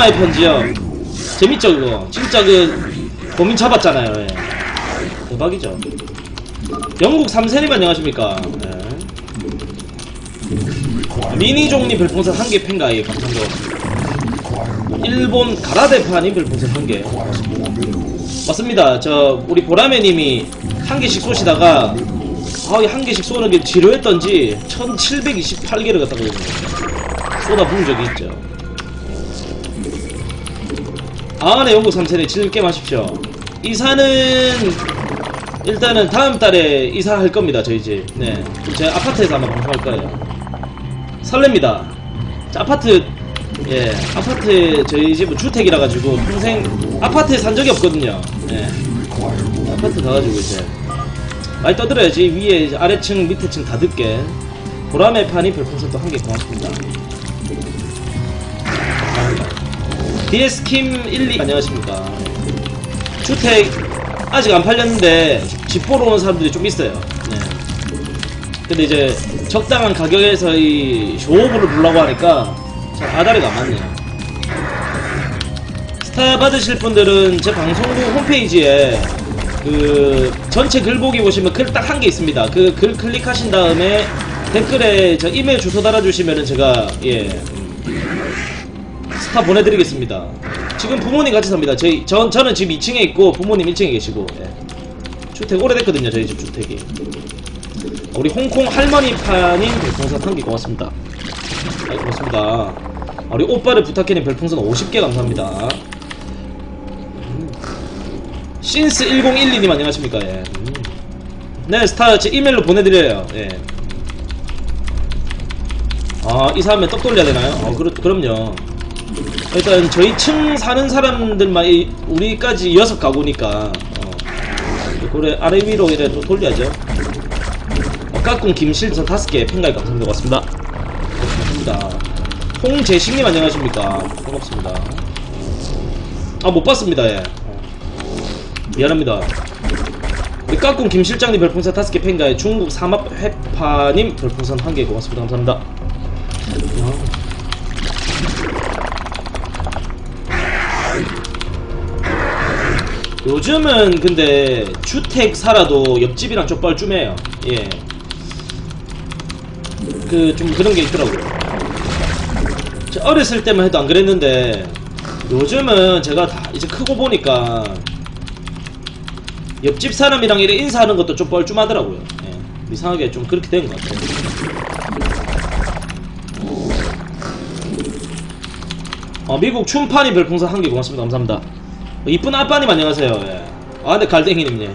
많이 편지요. 재밌죠 그거. 진짜 그 범인 잡았잖아요. 예. 대박이죠. 영국 3세님 안녕하십니까. 네. 미니종님 별풍선 한개 팬가이 감사합니다. 일본 가라데파님 별풍선 한 개. 맞습니다. 저 우리 보라매님이 한 개씩 쏘시다가 아, 한 개씩 쏘는 게 지루했던지 1728개를 갖다 가 쏟아 부은 적이 있죠. 아, 네, 영국 3세대 즐게 마십시오. 이사는 일단은 다음 달에 이사할 겁니다, 저희 집. 네. 제 아파트에서 아마 방송할 거예요. 설렙니다. 자, 아파트, 예, 아파트 저희 집은 주택이라 가지고 평생 아파트에 산 적이 없거든요. 예. 아파트 가가지고 이제 많이 떠들어야지 위에 아래층 밑에층 다 듣게 보라매 판이 별풍선 또한개 고맙습니다. DS킴 12 안녕하십니까. 주택 아직 안 팔렸는데 집 보러 온 사람들이 좀 있어요. 네. 근데 이제 적당한 가격에서 이 쇼오브를 보려고 하니까 잘 아다리가 안 맞네요. 스타 받으실 분들은 제 방송국 홈페이지에 그 전체 글 보기 보시면 글 딱 한 개 있습니다. 그 글 클릭하신 다음에 댓글에 저 이메일 주소 달아주시면은 제가 예 음, 스타 보내드리겠습니다. 지금 부모님 같이 삽니다. 저희 전 저는 지금 2층에 있고 부모님 1층에 계시고 예. 주택 오래됐거든요. 저희 집 주택이. 우리 홍콩 할머니 파님 별풍선 한개 고맙습니다. 아, 고맙습니다. 우리 오빠를 부탁해님 별풍선 50개 감사합니다. 신스 1012님 안녕하십니까? 예. 음. 네, 스타 제 이메일로 보내드려요. 예. 아, 이사하면 떡 돌려야 되나요? 아, 그렇, 그럼요. 일단 저희 층 사는 사람들만 이, 우리까지 여섯 가구니까 어. 그래 아래 위로 이래 또 돌려야죠. 어, 깍꿍 김실선 다섯 개 팬가입 감사합니다. 고맙습니다. 고맙습니다. 홍재식님 안녕하십니까? 반갑습니다. 아 못 봤습니다. 예. 어. 미안합니다. 우리 깍꿍 김실장님 별풍선 다섯 개 팬가입 중국 삼합 회파님 별풍선 한 개 고맙습니다. 감사합니다. 요즘은 근데 주택 살아도 옆집이랑 쪽벌쯤해요 예. 그 좀 그런 게 있더라고요. 저 어렸을 때만 해도 안 그랬는데 요즘은 제가 다 이제 크고 보니까 옆집 사람이랑 이래 인사하는 것도 좀 뻘쭘하더라고요. 예. 이상하게 좀 그렇게 된 것 같아요. 어, 미국 춤판이 별풍선 한개 고맙습니다. 감사합니다. 이쁜 아빠님 안녕하세요. 예. 아 근데 갈땡이님 예.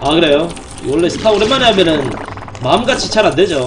아 그래요? 원래 스타 오랜만에 하면은 마음같이 잘 안되죠.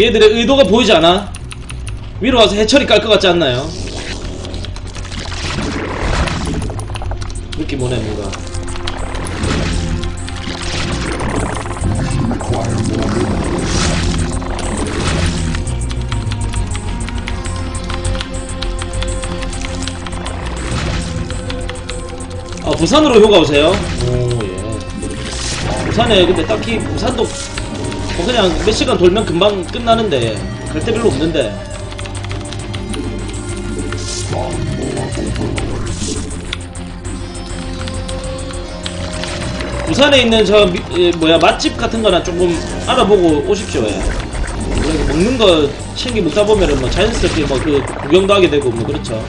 얘들의 의도가 보이지 않아? 위로 와서 해처리 깔것 같지 않나요? 느낌 오네 뭔가 아 부산으로 휴가 오세요? 오예 부산에 근데 딱히 부산도 뭐 그냥 몇 시간 돌면 금방 끝나는데 갈데 별로 없는데 부산에 있는 저 미- 예, 뭐야 맛집 같은 거나 조금 알아보고 오십시오 예. 그리고 먹는 거 챙기 먹다 보면은 뭐 자연스럽게 뭐 그 구경도 하게 되고 뭐 그렇죠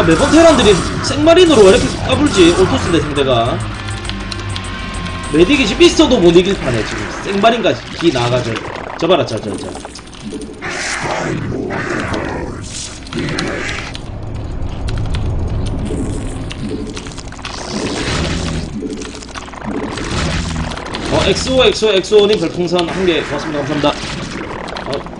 아, 매번 테란들이 생마린으로 왜 이렇게 까불지? 올토스인데 상대가. 메딕이 비스터도 못 이길 판에 지금 생마린까지 기 나가죠. 저봐라 저저저 어, XO XO XO님 별풍선 한 개 고맙습니다. 감사합니다. 어.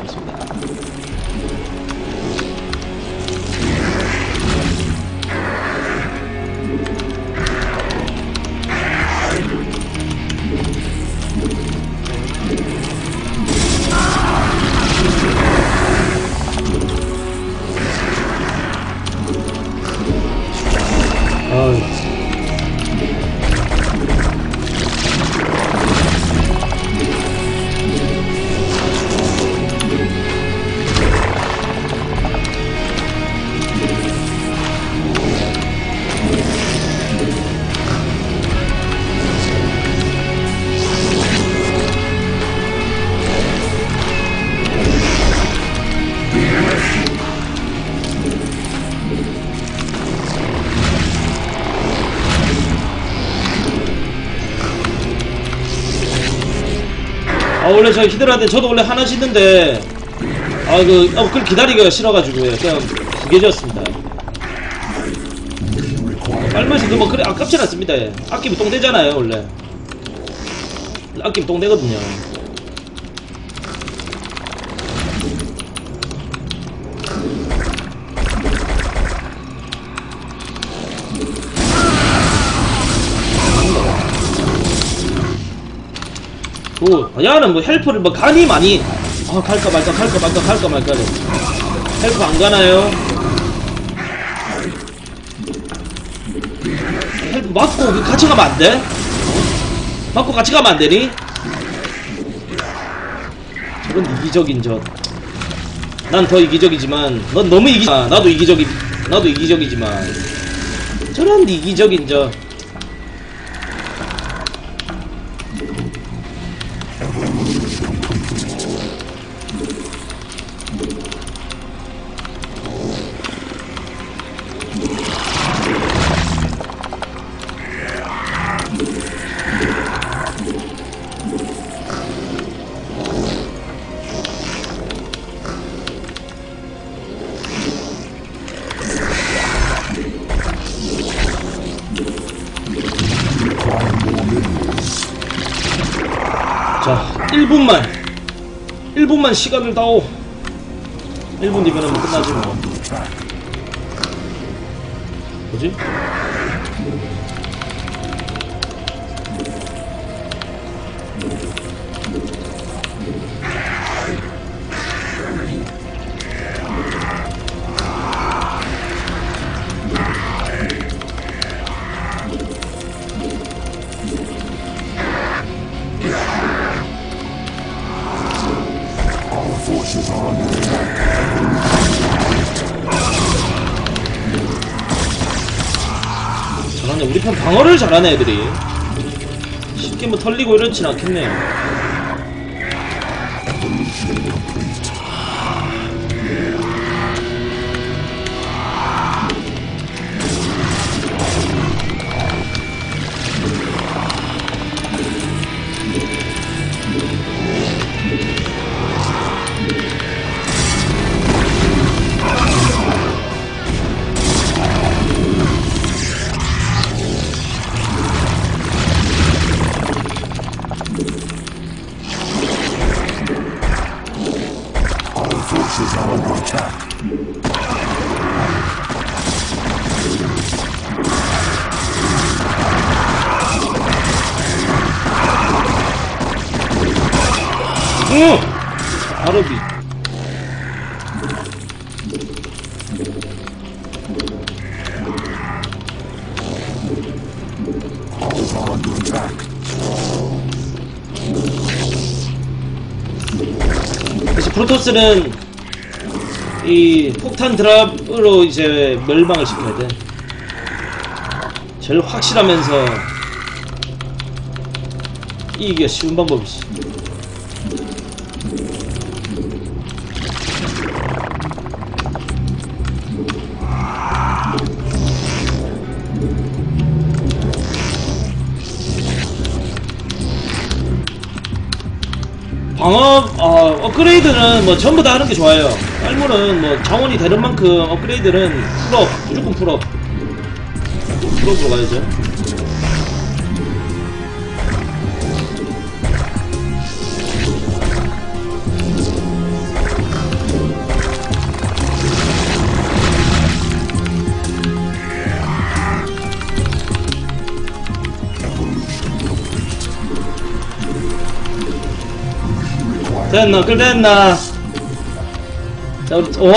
원래 저 히드라한테 저도 원래 하나 짓는데 아그 어, 그걸 기다리기가 싫어가지고요 그냥 두 개 지었습니다. 빨맛이 그뭐 그래 아깝지 않습니다. 예. 아끼면 똥되잖아요 원래. 아끼면 똥되거든요 그 야는 뭐 헬퍼를 뭐 가니 많이 아 갈까 말까 갈까 말까 갈까 말까 래 헬퍼 안 가나요? 헬퍼 맞고 그 같이 가면 안 돼? 어? 맞고 같이 가면 안 되니? 저런 이기적인 저. 난 더 이기적이지만 넌 너무 이기. 아, 나도 이기적이. 나도 이기적이지만 저런 이기적인 저. 1분만 시간을 다오. 1분 뒤면 뭐 끝나지 뭐. 뭐지? 우리 편 방어를 잘하네, 애들이. 쉽게 뭐 털리고 이렇진 않겠네요. 그래서 프로토스는 이 폭탄 드랍으로 이제 멸망을 시켜야 돼. 제일 확실하면서 이기기가 쉬운 방법이지. 방어 어, 업그레이드는 뭐 전부 다 하는 게 좋아요. 깔물은 뭐 자원이 되는 만큼 업그레이드는 풀업 무조건 풀업. 풀업으로 가야죠. 됐나 끌 됐나 자 우리 오.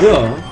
뭐야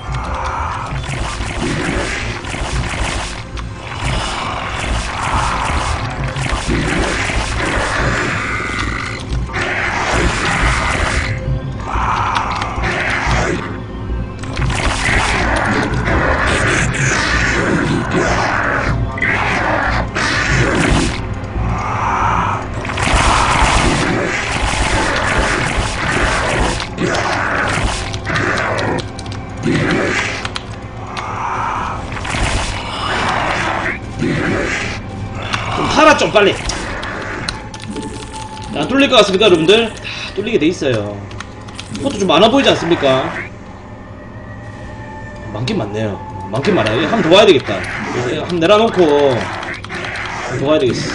좀 빨리. 안 뚫릴 것 같습니까 여러분들? 다 뚫리게 돼 있어요. 포도 좀 많아 보이지 않습니까? 많긴 많네요. 많긴 많아요. 한번더 와야 되겠다. 한번 내려놓고 한번더 와야 되겠어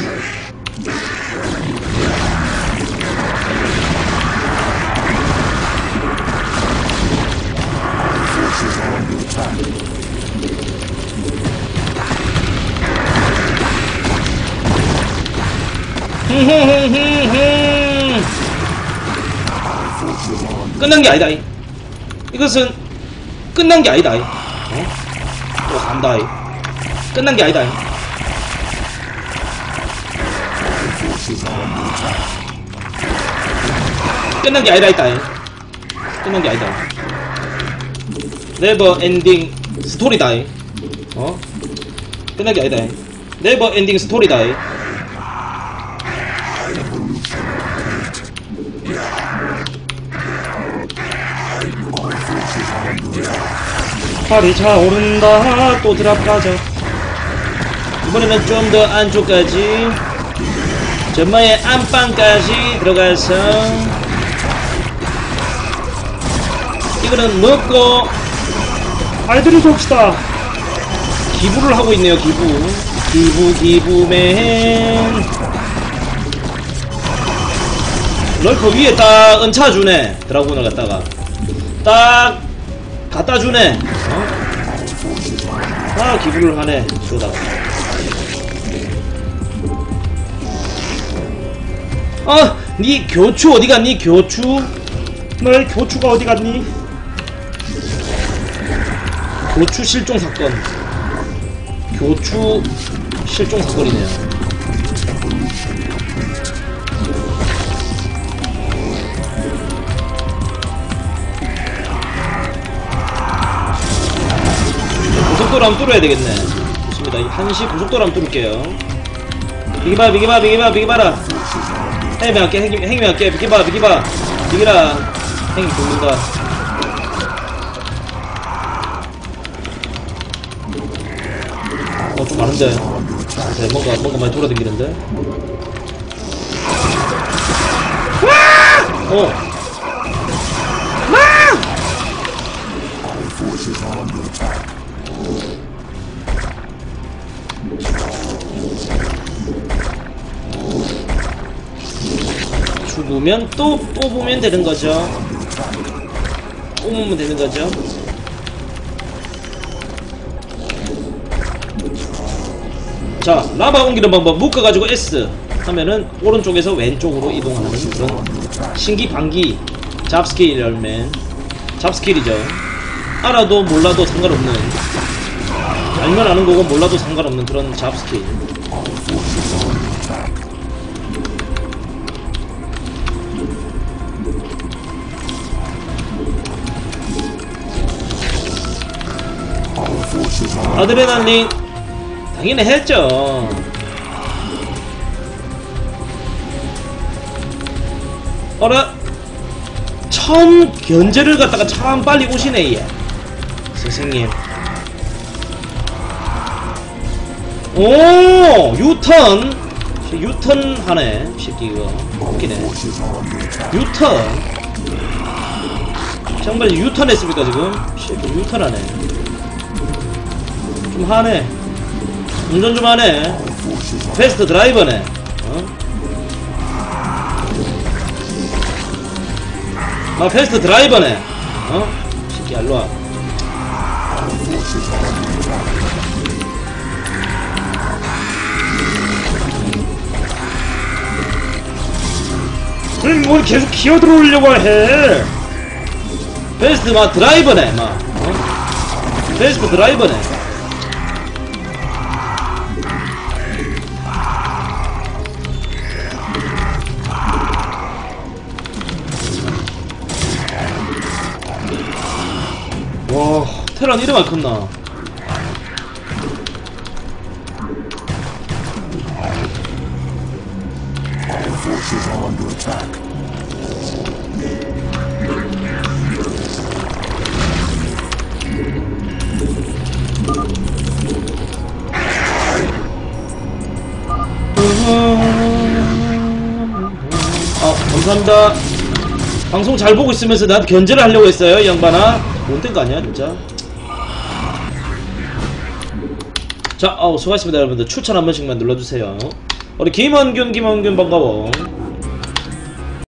끝난 게 아니다. 이. 이것은 끝난 게 아니다. 이. 어? 또 간다. 이. 끝난 게 아니다. 끝난 게 아니다. 있다. 이. 끝난 게 아니다. 네버 엔딩 스토리다. 이. 어? 끝난 게 아니다. 이. 네버 엔딩 스토리다. 이. 팔이 차오른다. 또 드랍 가자. 이번에는 좀 더 안쪽까지. 전마의 안방까지 들어가서. 이거는 먹고. 아이들이 줍시다. 기부를 하고 있네요 기부. 기부 기부맨. 럴커 위에 딱 얹혀주네 드라군을 갖다가. 딱 갖다 주네 어? 아 기부를 하네 쏘다가 아, 니 교추 어디 갔니? 교추? 널 교추가 어디 갔니? 교추 실종 사건. 교추 실종 사건이네요. 고속도로 한번 뚫어야 되겠네. 좋습니다. 이 한시 고속도로 한번 뚫을게요. 비기봐, 비기봐, 비기봐, 비기봐라. 행이 할게, 행이 할게. 비기봐, 비기봐. 비기라. 행이 죽는다. 어, 좀 많은데. 네, 뭔가, 뭔가 많이 돌아다니는데. 어. Are under attack. 죽으면 또, 또 보면 되는 거죠. 또 보면 되는 거죠. 자, 라바 옮기는 방법 묶어가지고 S 하면은 오른쪽에서 왼쪽으로 이동하는 그런 신기 방기 잡스킬 열맨 잡스킬이죠. 알아도 몰라도 상관없는 알면 아는 거고 몰라도 상관없는 그런 잡스킬. 아드레날린 당연히 했죠. 어라 처음 견제를 갖다가 참 빨리 오시네 얘 선생님. 오 유턴 유턴 하네 새끼 이거 웃기네. 유턴 정말 유턴 했습니까 지금? 새끼 유턴 하네 좀 하네 운전 좀 하네 패스트 드라이버네 어? 아 패스트 드라이버네 어? 새끼 attack. 아니 뭘 계속 기어 들어오려고 해 베스트 막 드라이버네 막 어? 베스트 드라이버네 테란 이래만 컸나. 아 감사합니다. 방송 잘 보고 있으면서 나한테 견제를 하려고 했어요 이 양반아. 못된 거 아니야 진짜 자 아우 수고하셨습니다 여러분들. 추천 한 번씩만 눌러주세요. 우리 김원균 김원균 반가워